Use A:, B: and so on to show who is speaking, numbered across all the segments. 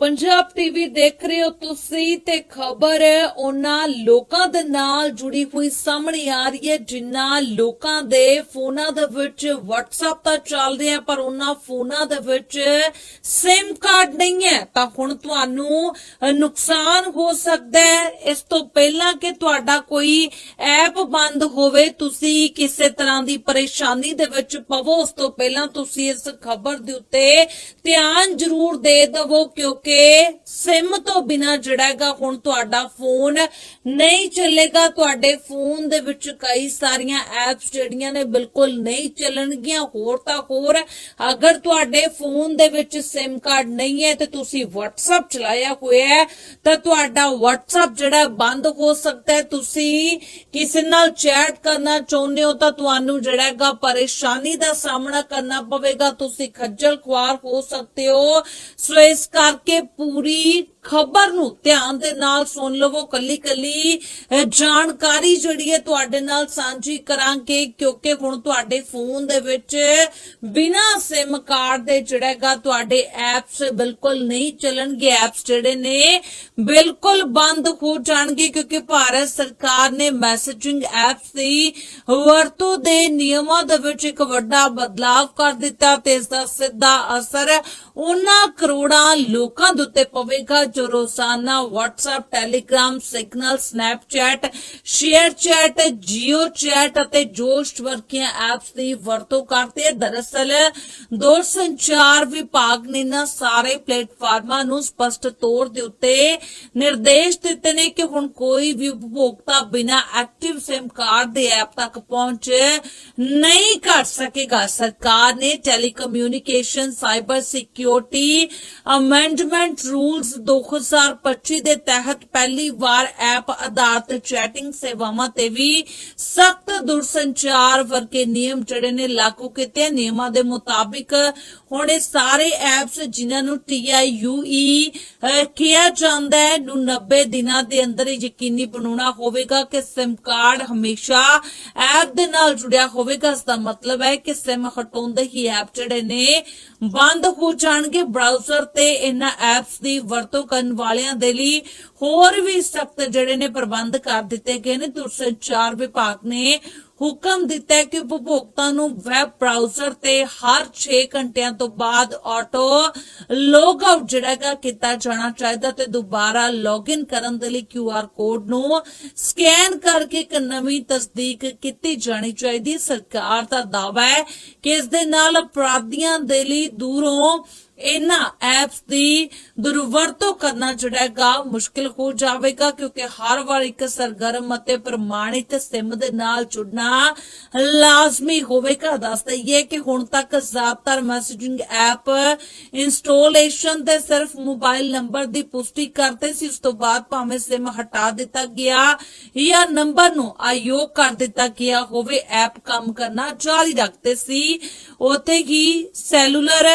A: Punjab TV ਦੇਖ ਰਹੇ ਹੋ ਤੁਸੀਂ ਤੇ ਖਬਰ ਹੈ, ਉਹਨਾਂ ਲੋਕਾਂ ਦੇ ਨਾਲ ਜੁੜੀ ਹੋਈ ਸਾਹਮਣੇ ਆ ਰਹੀ ਹੈ ਜਿਨ੍ਹਾਂ ਲੋਕਾਂ ਦੇ ਫੋਨਾਂ ਦੇ ਵਿੱਚ WhatsApp ਤਾਂ ਚੱਲ ਰਿਹਾ, ਪਰ ਉਹਨਾਂ ਫੋਨਾਂ ਦੇ ਵਿੱਚ SIM ਕਾਰਡ ਨਹੀਂ ਹੈ। ਤਾਂ ਹੁਣ ਤੁਹਾਨੂੰ ਨੁਕਸਾਨ ਹੋ ਸਕਦਾ ਹੈ। ਇਸ ਤੋਂ ਪਹਿਲਾਂ ਕਿ ਤੁਹਾਡਾ ਕੋਈ ਐਪ ਬੰਦ ਹੋਵੇ, ਤੁਸੀਂ ਕਿਸੇ ਤਰ੍ਹਾਂ ਦੀ ਪਰੇਸ਼ਾਨੀ ਦੇ ਵਿੱਚ ਪਵੋ, ਉਸ ਤੋਂ ਪਹਿਲਾਂ ਤੁਸੀਂ ਇਸ ਖਬਰ ਦੇ ਉੱਤੇ ਧਿਆਨ ਜ਼ਰੂਰ ਦੇ ਦੇਵੋ, ਕਿਉਂਕਿ ਸਿਮ ਤੋਂ ਬਿਨਾ ਜਿਹੜਾ ਹੈਗਾ ਹੁਣ ਤੁਹਾਡਾ ਫੋਨ ਨਹੀਂ ਚੱਲੇਗਾ। ਤੁਹਾਡੇ ਫੋਨ ਦੇ ਵਿੱਚ ਕਈ ਸਾਰੀਆਂ ਐਪਸ ਜਿਹੜੀਆਂ ਨੇ ਬਿਲਕੁਲ ਨਹੀਂ ਚੱਲਣਗੀਆਂ। ਹੋਰ ਤਾਂ ਹੋਰ, ਅਗਰ ਤੁਹਾਡੇ ਫੋਨ ਦੇ ਵਿੱਚ ਸਿਮ ਕਾਰਡ ਨਹੀਂ ਹੈ ਤੇ ਤੁਸੀਂ WhatsApp ਚਲਾਇਆ ਹੋਇਆ ਹੈ, ਤਾਂ ਤੁਹਾਡਾ WhatsApp ਜਿਹੜਾ ਬੰਦ ਹੋ ਸਕਦਾ ਹੈ। ਤੁਸੀਂ ਕਿਸੇ ਨਾਲ ਚੈਟ ਕਰਨਾ ਚਾਹੁੰਦੇ ਹੋ ਤਾਂ ਤੁਹਾਨੂੰ ਜਿਹੜਾ ਹੈਗਾ ਪਰੇਸ਼ਾਨੀ ਦਾ ਸਾਹਮਣਾ ਕਰਨਾ ਪਵੇਗਾ। ਤੁਸੀਂ ਖੱਜਲ ਖੁਆਰ ਹੋ ਸਕਦੇ ਹੋ। ਸੋ ਇਸ ਕਰਕੇ ਪੂਰੀ ਖਬਰ ਨੂੰ ਧਿਆਨ ਦੇ ਨਾਲ ਸੁਣ ਲਵੋ ਕੱਲੀ ਕੱਲੀ ਜਾਣਕਾਰੀ ਜਿਹੜੀ ਹੈ ਤੁਹਾਡੇ ਨਾਲ ਸਾਂਝੀ ਕਰਾਂਗੇ, ਕਿਉਂਕਿ ਹੁਣ ਤੁਹਾਡੇ ਫੋਨ ਦੇ ਵਿੱਚ ਬਿਨਾ SIM ਕਾਰਡ ਦੇ ਜਿਹੜਾ ਹੈਗਾ ਤੁਹਾਡੇ ਐਪਸ ਬਿਲਕੁਲ ਨਹੀਂ ਚੱਲਣਗੇ। ਐਪਸ ਜਿਹੜੇ ਨੇ ਬਿਲਕੁਲ ਬੰਦ ਹੋ ਜਾਣਗੇ, ਕਿਉਂਕਿ ਭਾਰਤ ਸਰਕਾਰ ਨੇ ਮੈਸੇਜਿੰਗ ਐਪਸ ਦੀ ਵਰਤੋਂ ਦੇ ਨਿਯਮਾਂ ਦੇ ਵਿੱਚ ਇੱਕ ਵੱਡਾ ਬਦਲਾਅ ਕਰ ਦਿੱਤਾ ਤੇ ਇਸ ਦਾ ਸਿੱਧਾ ਅਸਰ ਉਹਨਾਂ ਕਰੋੜਾਂ ਲੋਕਾਂ ਦੇ ਉੱਤੇ ਪਵੇਗਾ ਜੋ ਰੋਜ਼ਾਨਾ WhatsApp, Snapchat ShareChat Jio chat ਅਤੇ ਜੋਸ਼ ਵਰਗੀਆਂ ਐਪਸ ਦੀ ਵਰਤੋਂ ਕਰਦੇ ਹਨ ਦਰਅਸਲ ਦੂਰਸੰਚਾਰ ਵਿਭਾਗ ਨੇ ਨਾ ਸਾਰੇ ਪਲੇਟਫਾਰਮਾਂ ਨੂੰ ਸਪਸ਼ਟ ਤੌਰ ਦੇ ਉੱਤੇ ਨਿਰਦੇਸ਼ ਦਿੱਤੇ ਨੇ ਕਿ ਹੁਣ ਕੋਈ ਵੀ ਉਪਭੋਗਤਾ ਬਿਨਾ ਐਕਟਿਵ SIM ਕਾਰਡ ਦੇ ਐਪ ਤੱਕ ਪਹੁੰਚ ਨਹੀਂ ਕਰ ਸਕੇਗਾ। ਸਰਕਾਰ ਨੇ telecommunication cyber security amendment rules 2025 ਦੇ ਤਹਿਤ ਪਹਿਲੀ ਵਾਰ ਐਪ ਆਧਾਰਿਤ ਚੈਟਿੰਗ ਸੇਵਾਵਾਂ ਤੇ ਵੀ ਸਖਤ ਦੁਰਸੰਚਾਰ ਵਰਗੇ ਨਿਯਮ ਜਿਹੜੇ ਨੇ ਲਾਗੂ ਕੀਤੇ। ਨਿਯਮਾਂ ਦੇ ਮੁਤਾਬਿਕ ਹੁਣ ਇਹ ਸਾਰੇ ਐਪਸ ਜਿਨ੍ਹਾਂ ਨੂੰ TIUE ਅਹ, ਕਿਹਾ ਜਾਂਦਾ ਹੈ ਨੂੰ 90 ਦਿਨਾਂ ਦੇ ਅੰਦਰ ਯਕੀਨੀ ਬਣਾਉਣਾ ਹੋਵੇਗਾ ਕਿ SIM ਕਾਰਡ ਹਮੇਸ਼ਾ ਐਪ ਦੇ ਨਾਲ ਜੁੜਿਆ ਹੋਵੇਗਾ। ਇਸ ਦਾ ਮਤਲਬ ਹੈ ਕਿ SIM ਹਟਾਉਂਦੇ ਹੀ ਐਪ ਜਿਹੜੇ ਨੇ ਬੰਦ ਹੋ ਜਾਣਗੇ। ਬ੍ਰਾਊਜ਼ਰ ਤੇ ਇਹਨਾਂ ਐਪਸ ਦੀ ਵਰਤੋਂ ਕਰਨ ਵਾਲਿਆਂ ਦੇ ਲਈ ਹੋਰ ਵੀ ਸਖਤ ਜਿਹੜੇ ਨੇ ਪ੍ਰਬੰਧ ਕਰ ਦਿੱਤੇ ਗਏ ਨੇ। ਦੂਰਸੰਚਾਰ ਵਿਭਾਗ ਨੇ ਹੁਕਮ ਦਿੱਤਾ ਹੈ ਕਿ ਉਪਭੋਗਤਾ ਨੂੰ ਵੈਬ ਬ੍ਰਾਊਜ਼ਰ ਤੇ ਹਰ 6 ਘੰਟਿਆਂ ਤੋਂ ਬਾਅਦ ਆਟੋ ਲੌਗ ਆਊਟ ਜਿਹੜਾ ਕੀਤਾ ਜਾਣਾ ਚਾਹੀਦਾ ਤੇ ਦੁਬਾਰਾ ਲੌਗਇਨ ਕਰਨ ਦੇ ਲਈ QR ਕੋਡ ਨੂੰ ਸਕੈਨ ਕਰਕੇ ਇੱਕ ਨਵੀਂ ਤਸਦੀਕ ਕੀਤੀ ਜਾਣੀ ਚਾਹੀਦੀ। ਸਰਕਾਰ ਦਾ ਦਾਅਵਾ ਹੈ ਕਿ ਇਸ ਦੇ ਨਾਲ ਅਪਰਾਧੀਆਂ ਦੇ ਲਈ ਦੂਰੋਂ ਇਹਨਾਂ ਐਪਸ ਦੀ ਦੁਰਵਰਤੋਂ ਕਰਨਾ ਜਿਹੜਾ ਹੈਗਾ ਮੁਸ਼ਕਿਲ ਹੋ ਜਾਵੇਗਾ, ਕਿਉਂਕਿ ਹਰ ਵਾਰ ਇੱਕ ਸਰਗਰਮ ਅਤੇ ਪ੍ਰਮਾਣਿਤ ਸਿਮ ਦੇ ਨਾਲ ਜੁੜਨਾ ਲਾਜ਼ਮੀ ਹੋਵੇਗਾ। ਦੱਸ ਦਈਏ ਕਿ ਹੁਣ ਤੱਕ ਜ਼ਿਆਦਾਤਰ ਮੈਸੇਜਿੰਗ ਐਪ ਇੰਸਟਾਲੇਸ਼ਨ ਤੇ ਸਿਰਫ ਮੋਬਾਈਲ ਨੰਬਰ ਦੀ ਪੁਸ਼ਟੀ ਕਰਦੇ ਸੀ, ਉਸ ਤੋਂ ਬਾਅਦ ਭਾਵੇਂ ਸਿਮ ਹਟਾ ਦਿੱਤਾ ਗਿਆ ਜਾਂ ਨੰਬਰ ਨੂੰ ਆਯੋਗ ਕਰ ਦਿੱਤਾ ਗਿਆ ਹੋਵੇ ਐਪ ਕੰਮ ਕਰਨਾ ਜਾਰੀ ਰੱਖਦੇ ਸੀ। ਉੱਥੇ ਹੀ cellular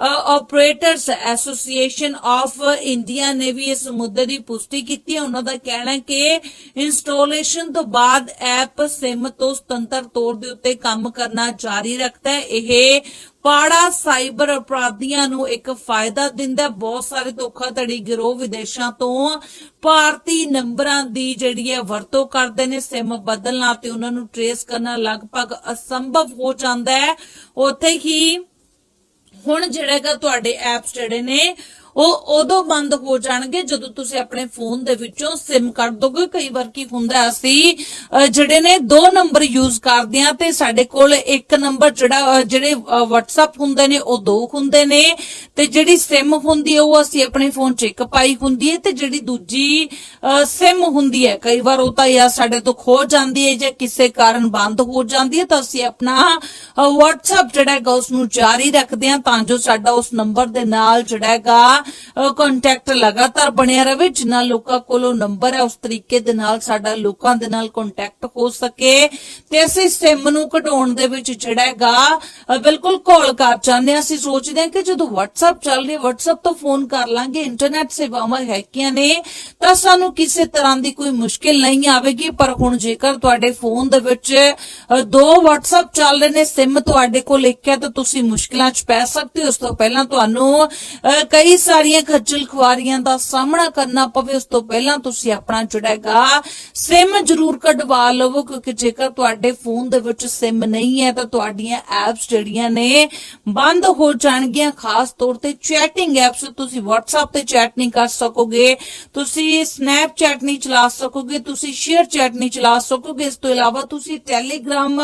A: operators association of India ਨੇ ਵੀ ਇਸ ਮੁੱਦੇ ਦੀ ਪੁਸ਼ਟੀ ਕੀਤੀ ਹੈ। ਉਹਨਾਂ ਦਾ ਕਹਿਣਾ ਹੈ ਕਿ ਇੰਸਟਾਲੇਸ਼ਨ ਤੋਂ ਬਾਅਦ ਐਪ ਸਿਮ ਤੋਂ ਸੁਤੰਤਰ ਤੌਰ ਦੇ ਉੱਤੇ ਕੰਮ ਕਰਨਾ ਜਾਰੀ ਰੱਖਦਾ ਹੈ। ਇਹ ਪਾੜਾ ਸਾਈਬਰ ਅਪਰਾਧੀਆਂ ਨੂੰ ਇੱਕ ਫਾਇਦਾ ਦਿੰਦਾ ਬਹੁਤ ਸਾਰੇ ਧੋਖਾਧੜੀ ਗਿਰੋਹ ਵਿਦੇਸ਼ਾਂ ਤੋਂ ਭਾਰਤੀ ਨੰਬਰਾਂ ਦੀ ਜਿਹੜੀ ਹੈ ਵਰਤੋਂ ਕਰਦੇ ਨੇ। ਸਿਮ ਬਦਲਣਾ ਤੇ ਉਹਨਾਂ ਨੂੰ ਟਰੇਸ ਕਰਨਾ ਲਗਭਗ ਅਸੰਭਵ ਹੋ ਜਾਂਦਾ ਹੈ। ਉੱਥੇ ਹੀ ਹੁਣ ਜਿਹੜਾ ਤੁਹਾਡੇ ਐਪਸ ਜਿਹੜੇ ਨੇ ਉਹ ਉਦੋਂ ਬੰਦ ਹੋ ਜਾਣਗੇ ਜਦੋਂ ਤੁਸੀਂ ਆਪਣੇ ਫੋਨ ਦੇ ਵਿੱਚੋਂ SIM ਕੱਢ ਦੋਗੇ। ਕਈ ਵਾਰ ਕੀ ਹੁੰਦਾ ਹੈ, ਅਸੀਂ ਜਿਹੜੇ ਨੇ ਦੋ ਨੰਬਰ ਯੂਜ਼ ਕਰਦੇ ਆ ਤੇ ਸਾਡੇ ਕੋਲ ਇੱਕ ਨੰਬਰ ਜਿਹੜਾ ਜਿਹੜੇ ਅਹ, WhatsApp ਹੁੰਦੇ ਨੇ ਉਹ ਦੋ ਹੁੰਦੇ ਨੇ। ਤੇ ਜਿਹੜੀ SIM ਹੁੰਦੀ ਹੈ ਉਹ ਅਸੀਂ ਆਪਣੇ ਫੋਨ 'ਚ ਇੱਕ ਪਾਈ ਹੁੰਦੀ ਹੈ ਤੇ ਜਿਹੜੀ ਦੂਜੀ SIM ਹੁੰਦੀ ਹੈ ਕਈ ਵਾਰ ਉਹ ਤਾਂ ਜਾਂ ਸਾਡੇ ਤੋਂ ਖੋ ਜਾਂਦੀ ਹੈ ਜਾਂ ਕਿਸੇ ਕਾਰਨ ਬੰਦ ਹੋ ਜਾਂਦੀ ਹੈ ਤਾਂ ਅਸੀਂ ਆਪਣਾ ਅਹ, WhatsApp ਜਿਹੜਾ ਹੈਗਾ ਉਸ ਨੂੰ ਜਾਰੀ ਰੱਖਦੇ ਹਾਂ ਤਾਂ ਜੋ ਸਾਡਾ ਉਸ ਨੰਬਰ ਦੇ ਨਾਲ ਜਿਹੜਾ ਹੈਗਾ ਕੰਟੈਕਟ ਲਗਾਤਾਰ ਬਣਿਆ ਰਹੇ, ਜਿਨ੍ਹਾਂ ਲੋਕਾਂ ਕੋਲੋਂ ਨੰਬਰ ਹੈ, ਉਸ ਤਰੀਕੇ ਦੇ ਨਾਲ ਸਾਡਾ ਲੋਕਾਂ ਦੇ ਨਾਲ ਕੰਟੈਕਟ ਹੋ ਸਕੇ। ਤੇ ਅਸੀਂ ਸਿਮ ਨੂੰ ਕਢਾਉਣ ਦੇ ਵਿੱਚ ਜਿਹੜਾ ਹੈਗਾ ਬਿਲਕੁਲ ਘੋਲ ਕਰ ਜਾਂਦੇ ਹਾਂ। ਅਸੀਂ ਸੋਚਦੇ ਹਾਂ ਕਿ ਜਦੋਂ WhatsApp ਚੱਲ ਰਿਹਾ WhatsApp ਤੋਂ ਫੋਨ ਕਰ ਲਾਂਗੇ ਇੰਟਰਨੈਟ ਸੇਵਾਵਾਂ ਹੈਗੀਆਂ ਨੇ, ਤਾਂ ਸਾਨੂੰ ਕਿਸੇ ਤਰ੍ਹਾਂ ਦੀ ਕੋਈ ਮੁਸ਼ਕਿਲ ਨਹੀਂ ਆਵੇਗੀ। ਪਰ ਹੁਣ ਜੇਕਰ ਤੁਹਾਡੇ ਫੋਨ ਦੇ ਵਿੱਚ ਦੋ WhatsApp ਚੱਲ ਰਹੇ ਨੇ ਸਿਮ ਤੁਹਾਡੇ ਕੋਲ ਇੱਕ ਹੈ, ਤਾਂ ਤੁਸੀਂ ਮੁਸ਼ਕਿਲਾਂ 'ਚ ਪੈ ਸਕਦੇ ਹੋ। ਉਸ ਤੋਂ ਪਹਿਲਾਂ ਤੁਹਾਨੂੰ ਕਈ ਸਾਰੀਆਂ ਖੱਜਲ ਖੁਆਰੀਆਂ ਦਾ ਸਾਹਮਣਾ ਕਰਨਾ ਪਵੇ, ਉਸ ਤੋਂ ਪਹਿਲਾਂ ਤੁਸੀਂ ਆਪਣਾ ਜਿਹੜਾ ਸਿਮ ਜ਼ਰੂਰ ਕਢਵਾ ਲਵੋ, ਕਿਉਂਕਿ ਜੇਕਰ ਤੁਹਾਡੇ ਫੋਨ ਦੇ ਵਿੱਚ ਸਿਮ ਨਹੀਂ ਹੈ, ਤਾਂ ਤੁਹਾਡੀਆਂ ਐਪਸ ਜਿਹੜੀਆਂ ਨੇ ਬੰਦ ਹੋ ਜਾਣਗੀਆਂ। ਖਾਸ ਤੌਰ ਤੇ ਚੈਟਿੰਗ ਐਪਸ ਤੁਸੀਂ WhatsApp ਤੇ ਚੈਟ ਨਹੀਂ ਕਰ ਸਕੋਗੇ, ਤੁਸੀਂ Snapchat ਨਹੀਂ ਚਲਾ ਸਕੋਗੇ, ਤੁਸੀਂ ਸ਼ੇਅਰ ਚੈਟ ਨਹੀਂ ਚਲਾ ਸਕੋਗੇ। ਇਸ ਤੋਂ ਇਲਾਵਾ ਤੁਸੀਂ Telegram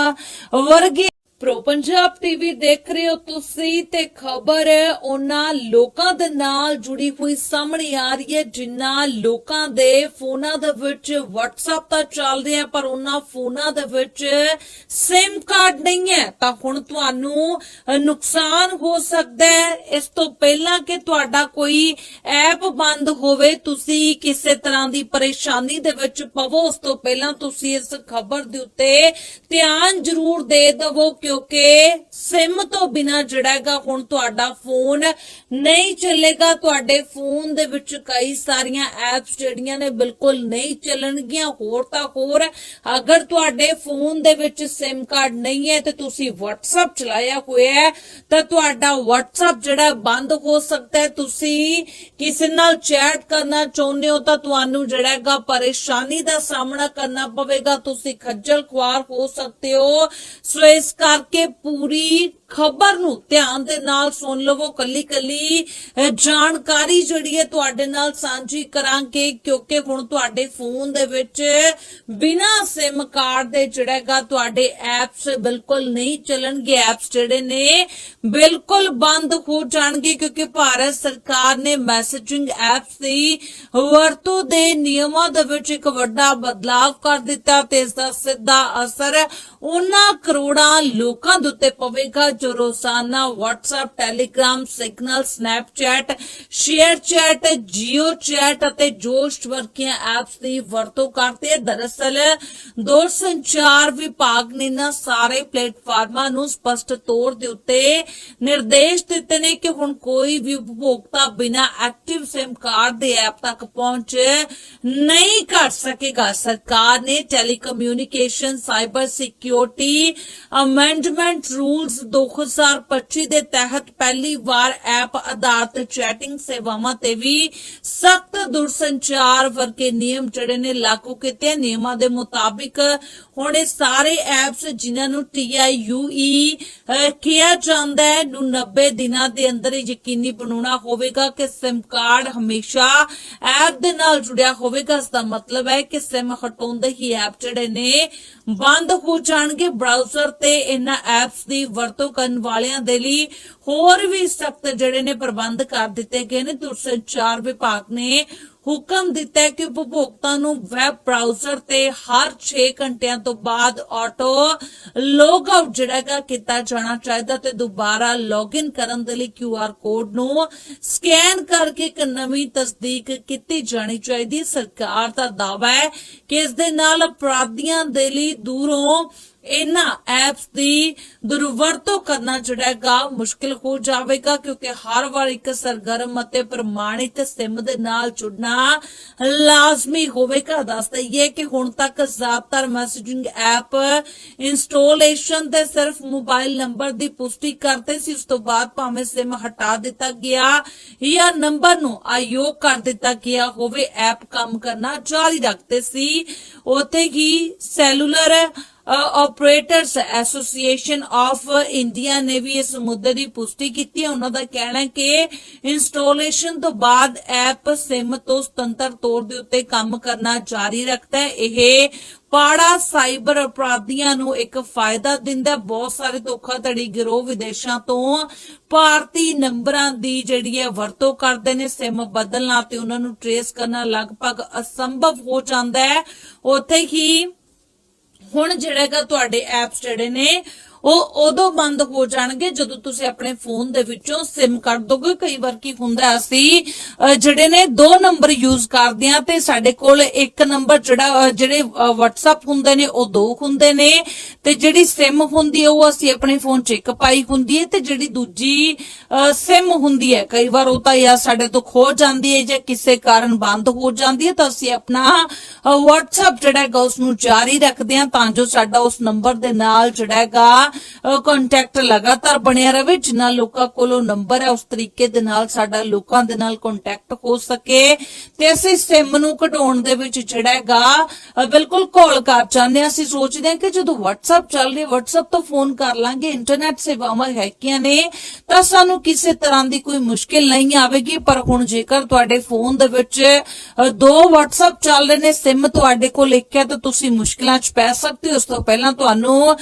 A: ਵਰਗੇ ਪ੍ਰੋ ਪੰਜਾਬ ਟੀਵੀ ਦੇਖ ਰਹੇ ਹੋ ਤੁਸੀਂ ਤੇ ਖਬਰ ਉਹਨਾਂ ਲੋਕਾਂ ਦੇ ਨਾਲ ਜੁੜੀ ਹੋਈ ਸਾਹਮਣੇ ਆ ਰਹੀ ਹੈ ਜਿਨ੍ਹਾਂ ਲੋਕਾਂ ਦੇ ਫੋਨਾਂ ਦੇ ਵਿੱਚ WhatsApp ਤਾਂ ਚੱਲ ਰਿਹਾ, ਪਰ ਉਹਨਾਂ ਫੋਨਾਂ ਦੇ ਵਿੱਚ SIM ਕਾਰਡ ਨਹੀਂ ਹੈ। ਤਾਂ ਹੁਣ ਤੁਹਾਨੂੰ ਨੁਕਸਾਨ ਹੋ ਸਕਦਾ ਹੈ। ਇਸ ਤੋਂ ਪਹਿਲਾਂ ਕਿ ਤੁਹਾਡਾ ਕੋਈ ਐਪ ਬੰਦ ਹੋਵੇ, ਤੁਸੀਂ ਕਿਸੇ ਤਰ੍ਹਾਂ ਦੀ ਪਰੇਸ਼ਾਨੀ ਦੇ ਵਿੱਚ ਪਵੋ, ਉਸ ਤੋਂ ਪਹਿਲਾਂ ਤੁਸੀਂ ਇਸ ਖਬਰ ਦੇ ਉੱਤੇ ਧਿਆਨ ਜ਼ਰੂਰ ਦੇ ਦਵੋ ਕਿਉਂਕਿ ਸਿਮ ਤੋਂ ਬਿਨਾ ਜਿਹੜਾ ਹੈਗਾ ਹੁਣ ਤੁਹਾਡਾ ਫੋਨ ਨਹੀਂ ਚੱਲੇਗਾ। ਤੁਹਾਡੇ ਫੋਨ ਦੇ ਵਿੱਚ ਕਈ ਸਾਰੀਆਂ ਐਪਸ ਜਿਹੜੀਆਂ ਨੇ ਬਿਲਕੁਲ ਨਹੀਂ ਚੱਲਣਗੀਆਂ। ਹੋਰ ਤਾਂ ਹੋਰ, ਅਗਰ ਤੁਹਾਡੇ ਫੋਨ ਦੇ ਵਿੱਚ ਸਿਮ ਕਾਰਡ ਨਹੀਂ ਹੈ ਤੇ ਤੁਸੀਂ WhatsApp ਚਲਾਇਆ ਹੋਇਆ ਹੈ, ਤਾਂ ਤੁਹਾਡਾ WhatsApp ਜਿਹੜਾ ਬੰਦ ਹੋ ਸਕਦਾ ਹੈ। ਤੁਸੀਂ ਕਿਸੇ ਨਾਲ ਚੈਟ ਕਰਨਾ ਚਾਹੁੰਦੇ ਹੋ ਤਾਂ ਤੁਹਾਨੂੰ ਜਿਹੜਾ ਹੈਗਾ ਪਰੇਸ਼ਾਨੀ ਦਾ ਸਾਹਮਣਾ ਕਰਨਾ ਪਵੇਗਾ। ਤੁਸੀਂ ਖੱਜਲ ਖੁਆਰ ਹੋ ਸਕਦੇ ਹੋ। ਸੋ ਇਸ ਕਰਕੇ ਪੂਰੀ ਖਬਰ ਨੂੰ ਧਿਆਨ ਦੇ ਨਾਲ ਸੁਣ ਲਵੋ, ਕੱਲੀ ਕੱਲੀ ਜਾਣਕਾਰੀ ਜਿਹੜੀ ਹੈ ਤੁਹਾਡੇ ਨਾਲ ਸਾਂਝੀ ਕਰਾਂਗੇ, ਕਿਉਂਕਿ ਹੁਣ ਤੁਹਾਡੇ ਫੋਨ ਦੇ ਵਿੱਚ ਬਿਨਾ ਸਿਮ ਕਾਰਡ ਦੇ ਜਿਹੜਾ ਤੁਹਾਡੇ ਐਪਸ ਬਿਲਕੁਲ ਨਹੀਂ ਚੱਲਣਗੇ। ਐਪਸ ਜਿਹੜੇ ਨੇ ਬਿਲਕੁਲ ਬੰਦ ਹੋ ਜਾਣਗੇ, ਕਿਉਂਕਿ ਭਾਰਤ ਸਰਕਾਰ ਨੇ ਮੈਸੇਜਿੰਗ ਐਪਸ ਦੀ ਵਰਤੋਂ ਦੇ ਨਿਯਮਾਂ ਦੇ ਵਿੱਚ ਇੱਕ ਵੱਡਾ ਬਦਲਾਅ ਕਰ ਦਿੱਤਾ ਤੇ ਇਸ ਦਾ ਸਿੱਧਾ ਅਸਰ ਉਹਨਾਂ ਕਰੋੜਾਂ ਲੋਕਾਂ ਦੇ ਉੱਤੇ ਪਵੇਗਾ ਜੋ ਰੋਜ਼ਾਨਾ WhatsApp, Telegram, Signal, Snapchat, ShareChat, JioChat ਅਤੇ ਜੋਸ਼ ਵਰਗੀਆਂ ਐਪਸ ਦੀ ਵਰਤੋਂ ਕਰਦੇ ਦਰਅਸਲ ਦੂਰ ਸੰਚਾਰ ਵਿਭਾਗ ਨੇ ਨਾ ਸਾਰੇ ਪਲੇਟਫਾਰਮਾਂ ਨੂੰ ਸਪਸ਼ਟ ਤੌਰ ਦੇ ਉੱਤੇ ਨਿਰਦੇਸ਼ ਦਿੱਤੇ ਨੇ ਕਿ ਹੁਣ ਕੋਈ ਵੀ ਉਪਭੋਗਤਾ ਬਿਨਾ ਐਕਟਿਵ ਸਿਮ ਕਾਰਡ ਦੇ ਐਪ ਤੱਕ ਪਹੁੰਚ ਨਹੀਂ ਕਰ ਸਕੇਗਾ। ਸਰਕਾਰ ਨੇ telecommunication cyber security amendment rules 2025 ਦੇ ਤਹਿਤ ਪਹਿਲੀ ਵਾਰ ਐਪ ਆਧਾਰਿਤ ਚੈਟਿੰਗ ਸੇਵਾਵਾਂ ਤੇ ਵੀ ਸਖਤ ਦੁਰਸੰਚਾਰ ਵਰਗੇ ਨਿਯਮ ਜਿਹੜੇ ਨੇ ਲਾਗੂ ਕੀਤੇ। ਨਿਯਮਾਂ ਦੇ ਮੁਤਾਬਿਕ ਹੁਣ ਇਹ ਸਾਰੇ ਐਪਸ ਜਿਨ੍ਹਾਂ ਨੂੰ TIUE ਅਹ, ਕਿਹਾ ਜਾਂਦਾ ਹੈ ਨੂੰ 90 ਦਿਨਾਂ ਦੇ ਅੰਦਰ ਯਕੀਨੀ ਬਣਾਉਣਾ ਹੋਵੇਗਾ ਕਿ SIM ਕਾਰਡ ਹਮੇਸ਼ਾ ਐਪ ਦੇ ਨਾਲ ਜੁੜਿਆ ਹੋਵੇਗਾ। ਇਸ ਦਾ ਮਤਲਬ ਹੈ ਕਿ SIM ਹਟਾਉਂਦੇ ਹੀ ਐਪ ਜਿਹੜੇ ਨੇ ਬੰਦ ਹੋ ਜਾਣਗੇ। ਬ੍ਰਾਊਜ਼ਰ ਤੇ ਇਹਨਾਂ ਐਪਸ ਦੀ ਵਰਤੋਂ ਕਰਨ ਵਾਲਿਆਂ ਦੇ ਲਈ ਹੋਰ ਵੀ ਸਖਤ ਜਿਹੜੇ ਨੇ ਪ੍ਰਬੰਧ ਕਰ ਦਿੱਤੇ ਗਏ ਨੇ। ਦੂਰਸੰਚਾਰ ਵਿਭਾਗ ਨੇ ਹੁਕਮ ਦਿੱਤਾ ਹੈ ਕਿ ਉਪਭੋਗਤਾ ਨੂੰ ਵੈਬ ਬ੍ਰਾਊਜ਼ਰ ਤੇ ਹਰ 6 ਘੰਟਿਆਂ ਤੋਂ ਬਾਅਦ ਆਟੋ ਲੌਗ ਆਊਟ ਜਿਹੜਾ ਕੀਤਾ ਜਾਣਾ ਚਾਹੀਦਾ ਤੇ ਦੁਬਾਰਾ ਲੌਗਇਨ ਕਰਨ ਦੇ ਲਈ QR ਕੋਡ ਨੂੰ ਸਕੈਨ ਕਰਕੇ ਇੱਕ ਨਵੀਂ ਤਸਦੀਕ ਕੀਤੀ ਜਾਣੀ ਚਾਹੀਦੀ ਸਰਕਾਰ ਦਾ ਦਾਅਵਾ ਹੈ ਕਿ ਇਸ ਦੇ ਨਾਲ ਅਪਰਾਧੀਆਂ ਦੇ ਲਈ ਦੂਰੋਂ ਇਹਨਾਂ ਐਪਸ ਦੀ ਦੁਰਵਰਤੋਂ ਕਰਨਾ ਜਿਹੜਾ ਹੈਗਾ ਮੁਸ਼ਕਿਲ ਹੋ ਜਾਵੇਗਾ, ਕਿਉਂਕਿ ਹਰ ਵਾਰ ਇੱਕ ਸਰਗਰਮ ਅਤੇ ਪ੍ਰਮਾਣਿਤ ਸਿਮ ਦੇ ਨਾਲ ਜੁੜਨਾ ਲਾਜ਼ਮੀ ਹੋਵੇਗਾ। ਦੱਸ ਦਈਏ ਕਿ ਹੁਣ ਤੱਕ ਜ਼ਿਆਦਾਤਰ ਮੈਸੇਜਿੰਗ ਐਪ ਇੰਸਟਾਲੇਸ਼ਨ ਤੇ ਸਿਰਫ ਮੋਬਾਈਲ ਨੰਬਰ ਦੀ ਪੁਸ਼ਟੀ ਕਰਦੇ ਸੀ, ਉਸ ਤੋਂ ਬਾਅਦ ਭਾਵੇਂ ਸਿਮ ਹਟਾ ਦਿੱਤਾ ਗਿਆ ਜਾਂ ਨੰਬਰ ਨੂੰ ਆਯੋਗ ਕਰ ਦਿੱਤਾ ਗਿਆ ਹੋਵੇ ਐਪ ਕੰਮ ਕਰਨਾ ਜਾਰੀ ਰੱਖਦੇ ਸੀ। ਉਥੇ ਹੀ cellular operators association of India ਨੇ ਵੀ ਇਸ ਮੁੱਦੇ ਦੀ ਪੁਸ਼ਟੀ ਕੀਤੀ ਹੈ। ਉਹਨਾਂ ਦਾ ਕਹਿਣਾ ਹੈ ਕਿ ਇੰਸਟਾਲੇਸ਼ਨ ਤੋਂ ਬਾਅਦ ਐਪ ਸਿਮ ਤੋਂ ਸੁਤੰਤਰ ਤੌਰ ਦੇ ਉੱਤੇ ਕੰਮ ਕਰਨਾ ਜਾਰੀ ਰੱਖਦਾ ਹੈ। ਇਹ ਪਾੜਾ ਸਾਈਬਰ ਅਪਰਾਧੀਆਂ ਨੂੰ ਇੱਕ ਫਾਇਦਾ ਦਿੰਦਾ ਬਹੁਤ ਸਾਰੇ ਧੋਖਾਧੜੀ ਗਿਰੋਹ ਵਿਦੇਸ਼ਾਂ ਤੋਂ ਭਾਰਤੀ ਨੰਬਰਾਂ ਦੀ ਜਿਹੜੀ ਹੈ ਵਰਤੋਂ ਕਰਦੇ ਨੇ। ਸਿਮ ਬਦਲਣਾ ਤੇ ਉਹਨਾਂ ਨੂੰ ਟਰੇਸ ਕਰਨਾ ਲਗਭਗ ਅਸੰਭਵ ਹੋ ਜਾਂਦਾ ਹੈ। ਉੱਥੇ ਹੀ ਹੁਣ ਜਿਹੜਾ ਹੈਗਾ ਤੁਹਾਡੇ ਐਪਸ ਜਿਹੜੇ ਨੇ ਉਹ ਉਦੋਂ ਬੰਦ ਹੋ ਜਾਣਗੇ ਜਦੋਂ ਤੁਸੀਂ ਆਪਣੇ ਫੋਨ ਦੇ ਵਿੱਚੋਂ SIM ਕੱਢ ਦੋਗੇ। ਕਈ ਵਾਰ ਕੀ ਹੁੰਦਾ ਅਸੀਂ ਅਹ, ਜਿਹੜੇ ਨੇ ਦੋ ਨੰਬਰ ਯੂਜ਼ ਕਰਦੇ ਆ ਤੇ ਸਾਡੇ ਕੋਲ ਇੱਕ ਨੰਬਰ ਜਿਹੜਾ ਜਿਹੜੇ WhatsApp ਹੁੰਦੇ ਨੇ ਉਹ ਦੋ ਹੁੰਦੇ ਨੇ। ਤੇ ਜਿਹੜੀ SIM ਹੁੰਦੀ ਹੈ ਉਹ ਅਸੀਂ ਆਪਣੇ ਫੋਨ 'ਚ ਇੱਕ ਪਾਈ ਹੁੰਦੀ ਹੈ ਤੇ ਜਿਹੜੀ ਦੂਜੀ SIM ਹੁੰਦੀ ਹੈ ਕਈ ਵਾਰ ਉਹ ਤਾਂ ਜਾਂ ਸਾਡੇ ਤੋਂ ਖੋ ਜਾਂਦੀ ਹੈ ਜਾਂ ਕਿਸੇ ਕਾਰਨ ਬੰਦ ਹੋ ਜਾਂਦੀ ਹੈ ਤਾਂ ਅਸੀਂ ਆਪਣਾ ਅਹ, WhatsApp ਜਿਹੜਾ ਹੈਗਾ ਉਸ ਨੂੰ ਜਾਰੀ ਰੱਖਦੇ ਹਾਂ ਤਾਂ ਜੋ ਸਾਡਾ ਉਸ ਨੰਬਰ ਦੇ ਨਾਲ ਜਿਹੜਾ ਹੈਗਾ ਕੰਟੈਕਟ ਲਗਾਤਾਰ ਬਣਿਆ ਰਵੇ ਜਿਨ੍ਹਾਂ ਲੋਕਾਂ ਕੋਲੋਂ ਨੰਬਰ ਹੈ ਉਸ ਤਰੀਕੇ ਦੇ ਨਾਲ ਸਾਡਾ ਲੋਕਾਂ ਦੇ ਨਾਲ ਕੰਟੈਕਟ ਹੋ ਸਕੇ। ਤੇ ਅਸੀਂ ਸਿਮ ਨੂੰ ਕਢਾਉਣ ਦੇ ਵਿੱਚ ਜਿਹੜਾ ਹੈਗਾ ਬਿਲਕੁਲ ਕਾਲ ਕਰ ਜਾਂਦੇ ਹਾਂ। ਅਸੀਂ ਸੋਚਦੇ ਹਾਂ ਕਿ ਜਦੋਂ WhatsApp ਚੱਲ ਰਿਹਾ WhatsApp ਤੋਂ ਫੋਨ ਕਰ ਲਾਂਗੇ ਇੰਟਰਨੈਟ ਸੇਵਾਵਾਂ ਹੈਗੀਆਂ ਨੇ, ਤਾਂ ਸਾਨੂੰ ਕਿਸੇ ਤਰ੍ਹਾਂ ਦੀ ਕੋਈ ਮੁਸ਼ਕਿਲ ਨਹੀਂ ਆਵੇਗੀ। ਪਰ ਹੁਣ ਜੇਕਰ ਤੁਹਾਡੇ ਫੋਨ ਦੇ ਵਿੱਚ ਦੋ WhatsApp ਚੱਲ ਰਹੇ ਨੇ ਸਿਮ ਤੁਹਾਡੇ ਕੋਲ ਇੱਕ ਹੈ, ਤਾਂ ਤੁਸੀਂ ਮੁਸ਼ਕਿਲਾਂ 'ਚ ਪੈ ਸਕਦੇ ਹੋ। ਉਸ ਤੋਂ ਪਹਿਲਾਂ ਤੁਹਾਨੂੰ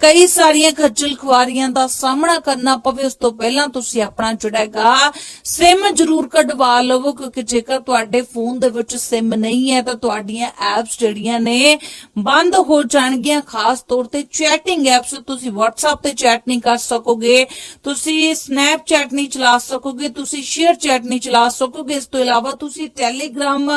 A: ਕਈ ਸਾਰੀਆਂ ਖੱਜਲ ਖੁਆਰੀਆਂ ਦਾ ਸਾਹਮਣਾ ਕਰਨਾ ਪਵੇ, ਉਸ ਤੋਂ ਪਹਿਲਾਂ ਤੁਸੀਂ ਆਪਣਾ ਜਿਹੜਾ ਸਿਮ ਜ਼ਰੂਰ ਕਢਵਾ ਲਵੋ, ਕਿਉਂਕਿ ਜੇਕਰ ਤੁਹਾਡੇ ਫੋਨ ਦੇ ਵਿੱਚ ਸਿਮ ਨਹੀਂ ਹੈ, ਤਾਂ ਤੁਹਾਡੀਆਂ ਐਪਸ ਜਿਹੜੀਆਂ ਨੇ ਬੰਦ ਹੋ ਜਾਣਗੀਆਂ। ਖਾਸ ਤੌਰ ਤੇ ਚੈਟਿੰਗ ਐਪਸ ਤੁਸੀਂ WhatsApp ਤੇ ਚੈਟ ਨਹੀਂ ਕਰ ਸਕੋਗੇ, ਤੁਸੀਂ Snapchat ਨਹੀਂ ਚਲਾ ਸਕੋਗੇ, ਤੁਸੀਂ ਸ਼ੇਅਰ ਚੈਟ ਨਹੀਂ ਚਲਾ ਸਕੋਗੇ। ਇਸ ਤੋਂ ਇਲਾਵਾ ਤੁਸੀਂ Telegram